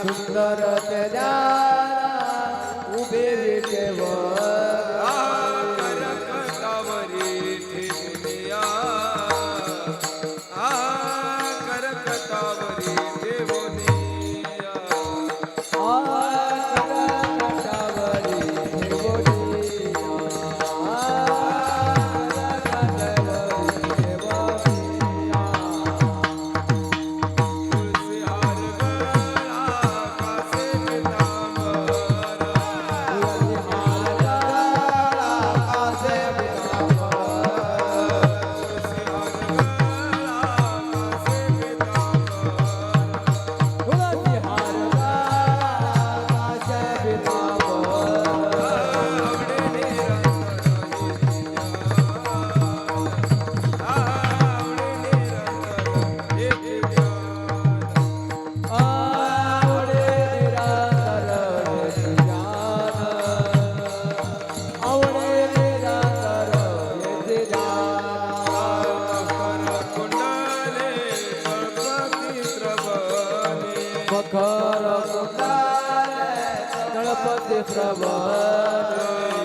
સુંદર તેજારા ઉભે કેવળ ਪਤਿ ਪ੍ਰਵਾਨ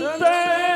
Thank.